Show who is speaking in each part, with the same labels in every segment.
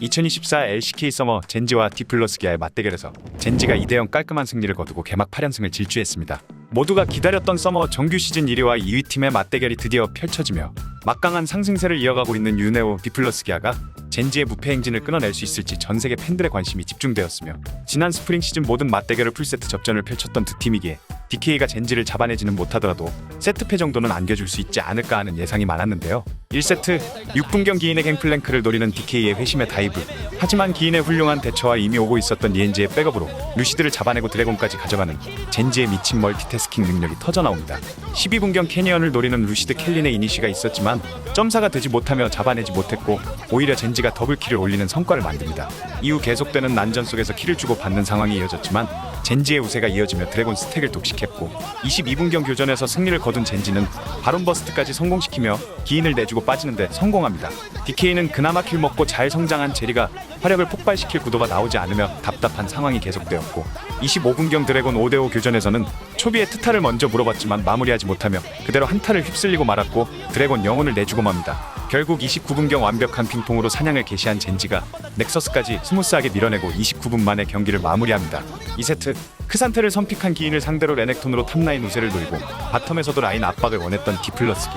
Speaker 1: 2024 LCK 서머 젠지와 디플러스 기아의 맞대결에서 젠지가 2대0 깔끔한 승리를 거두고 개막 8연승을 질주했습니다. 모두가 기다렸던 서머 정규 시즌 1위와 2위 팀의 맞대결이 드디어 펼쳐지며 막강한 상승세를 이어가고 있는 유네오 디플러스 기아가 젠지의 무패 행진을 끊어낼 수 있을지 전 세계 팬들의 관심이 집중되었으며 지난 스프링 시즌 모든 맞대결을 풀세트 접전을 펼쳤던 두 팀이기에 DK가 젠지를 잡아내지는 못하더라도 세트패 정도는 안겨줄 수 있지 않을까 하는 예상이 많았는데요. 1세트 6분경 기인의 갱플랭크를 노리는 DK의 회심의 다이브 하지만 기인의 훌륭한 대처와 이미 오고 있었던 리엔지의 백업으로 루시드를 잡아내고 드래곤까지 가져가는 젠지의 미친 멀티태스킹 능력이 터져나옵니다. 12분경 캐니언을 노리는 루시드 켈린의 이니시가 있었지만 점사가 되지 못하며 잡아내지 못했고 오히려 젠지가 더블킬을 올리는 성과를 만듭니다. 이후 계속되는 난전 속에서 킬을 주고 받는 상황이 이어졌지만 젠지의 우세가 이어지며 드래곤 스택을 독식했고 22분경 교전에서 승리를 거둔 젠지는 바론 버스트까지 성공시키며 기인을 내주고 빠지는데 성공합니다. DK는 그나마 킬 먹고 잘 성장한 제리가 화력을 폭발시킬 구도가 나오지 않으며 답답한 상황이 계속되었고 25분경 드래곤 5대5 교전에서는 초비의 트타를 먼저 물어봤지만 마무리하지 못하며 그대로 한타를 휩쓸리고 말았고 드래곤 영혼을 내주고 맙니다. 결국 29분경 완벽한 핑퐁으로 사냥을 개시한 젠지가 넥서스까지 스무스하게 밀어내고 29분 만에 경기를 마무리합니다. 2세트 크산테를 선픽한 기인을 상대로 레넥톤으로 탑라인 우세를 노리고 바텀에서도 라인 압박을 원했던 디플러스기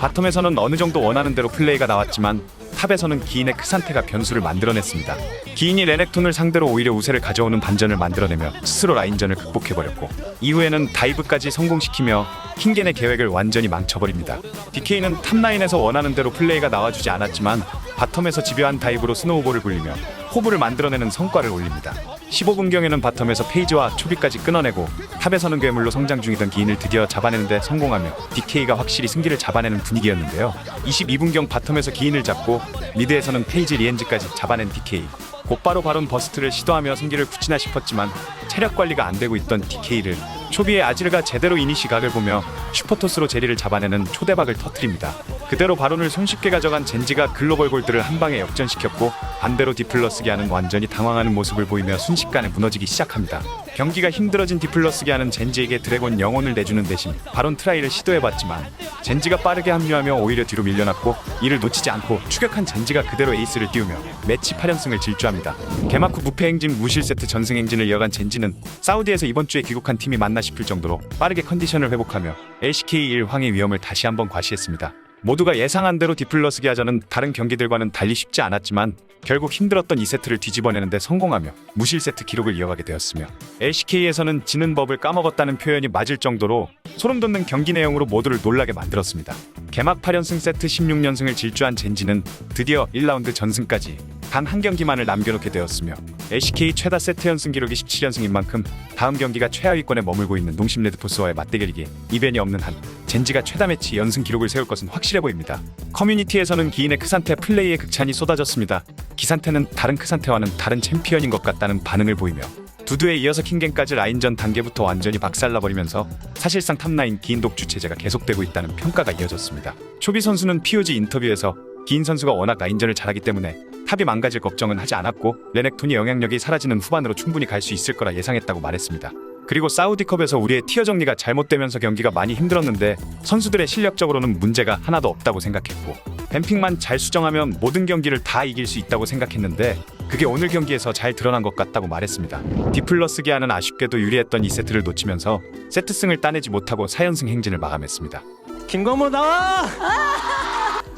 Speaker 1: 바텀에서는 어느 정도 원하는 대로 플레이가 나왔지만 탑에서는 기인의 크산테가 변수를 만들어냈습니다. 기인이 레넥톤을 상대로 오히려 우세를 가져오는 반전을 만들어내며 스스로 라인전을 극복해버렸고 이후에는 다이브까지 성공시키며 킹겐의 계획을 완전히 망쳐버립니다. DK는 탑라인에서 원하는 대로 플레이가 나와주지 않았지만 바텀에서 집요한 다이브로 스노우볼을 굴리며 호불을 만들어내는 성과를 올립니다. 15분경에는 바텀에서 페이지와 초비까지 끊어내고 탑에서는 괴물로 성장 중이던 기인을 드디어 잡아내는데 성공하며 DK가 확실히 승기를 잡아내는 분위기였는데요. 22분경 바텀에서 기인을 잡고 미드에서는 페이지 리엔즈까지 잡아낸 DK. 곧바로 바론 버스트를 시도하며 승기를 굳히나 싶었지만 체력 관리가 안 되고 있던 DK를 초비의 아지르가 제대로 이니 시 각을 보며 슈퍼토스로 제리를 잡아내는 초대박을 터뜨립니다. 그대로 바론을 손쉽게 가져간 젠지가 글로벌 골드를 한 방에 역전시켰고 반대로 디플러스기아는 완전히 당황하는 모습을 보이며 순식간에 무너지기 시작합니다. 경기가 힘들어진 디플러스기아는 젠지에게 드래곤 영혼을 내주는 대신 바론 트라이를 시도해봤지만 젠지가 빠르게 합류하며 오히려 뒤로 밀려났고 이를 놓치지 않고 추격한 젠지가 그대로 에이스를 띄우며 매치 8연승을 질주합니다. 개막 후 무패 행진 무실 세트 전승 행진을 이어간 젠지는 사우디에서 이번 주에 귀국한 팀이 맞나 싶을 정도로 빠르게 컨디션을 회복하며 LCK 1 황의 위험을 다시 한번 과시했습니다. 모두가 예상한 대로 디플러스 기아전은 다른 경기들과는 달리 쉽지 않았지만 결국 힘들었던 2세트를 뒤집어내는데 성공하며 무실 세트 기록을 이어가게 되었으며 LCK에서는 지는 법을 까먹었다는 표현이 맞을 정도로 소름 돋는 경기 내용으로 모두를 놀라게 만들었습니다. 개막 8연승 세트 16연승을 질주한 젠지는 드디어 1라운드 전승까지 단 한 경기만을 남겨놓게 되었으며 LCK 최다 세트 연승 기록이 17연승인 만큼 다음 경기가 최하위권에 머물고 있는 농심 레드포스와의 맞대결이기에 이변이 없는 한 젠지가 최다 매치 연승 기록을 세울 것은 확실해 보입니다. 커뮤니티에서는 기인의 크산테 플레이의 극찬이 쏟아졌습니다. 기산테는 다른 크산테와는 다른 챔피언인 것 같다는 반응을 보이며 두두에 이어서 킹겐까지 라인전 단계부터 완전히 박살나버리면서 사실상 탑라인 기인 독주 체제가 계속되고 있다는 평가가 이어졌습니다. 초비 선수는 POG 인터뷰에서 기인 선수가 워낙 라인전을 잘하기 때문에 탑이 망가질 걱정은 하지 않았고 레넥톤이 영향력이 사라지는 후반으로 충분히 갈 수 있을 거라 예상했다고 말했습니다. 그리고 사우디컵에서 우리의 티어 정리가 잘못되면서 경기가 많이 힘들었는데 선수들의 실력적으로는 문제가 하나도 없다고 생각했고 뱀픽만 잘 수정하면 모든 경기를 다 이길 수 있다고 생각했는데 그게 오늘 경기에서 잘 드러난 것 같다고 말했습니다. 디플러스 기아는 아쉽게도 유리했던 2세트를 놓치면서 세트승을 따내지 못하고 4연승 행진을 마감했습니다.
Speaker 2: 김건모 나와!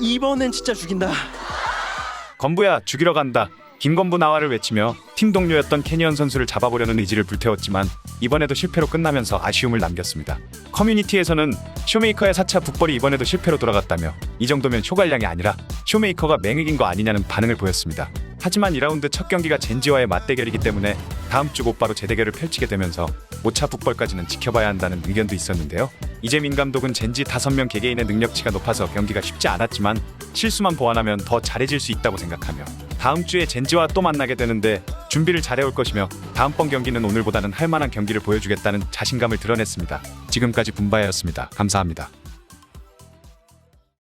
Speaker 2: 이번엔 진짜 죽인다.
Speaker 1: 건부야 죽이러 간다. 김건부 나와를 외치며 팀 동료였던 캐니언 선수를 잡아보려는 의지를 불태웠지만 이번에도 실패로 끝나면서 아쉬움을 남겼습니다. 커뮤니티에서는 쇼메이커의 4차 북벌이 이번에도 실패로 돌아갔다며 이 정도면 쇼관량이 아니라 쇼메이커가 맹익인 거 아니냐는 반응을 보였습니다. 하지만 2라운드 첫 경기가 젠지와의 맞대결이기 때문에 다음 주 곧바로 재대결을 펼치게 되면서 5차 북벌까지는 지켜봐야 한다는 의견도 있었는데요. 이재민 감독은 젠지 5명 개개인의 능력치가 높아서 경기가 쉽지 않았지만 실수만 보완하면 더 잘해질 수 있다고 생각하며 다음 주에 젠지와 또 만나게 되는데 준비를 잘해올 것이며 다음번 경기는 오늘보다는 할 만한 경기를 보여주겠다는 자신감을 드러냈습니다. 지금까지 분바야였습니다. 감사합니다.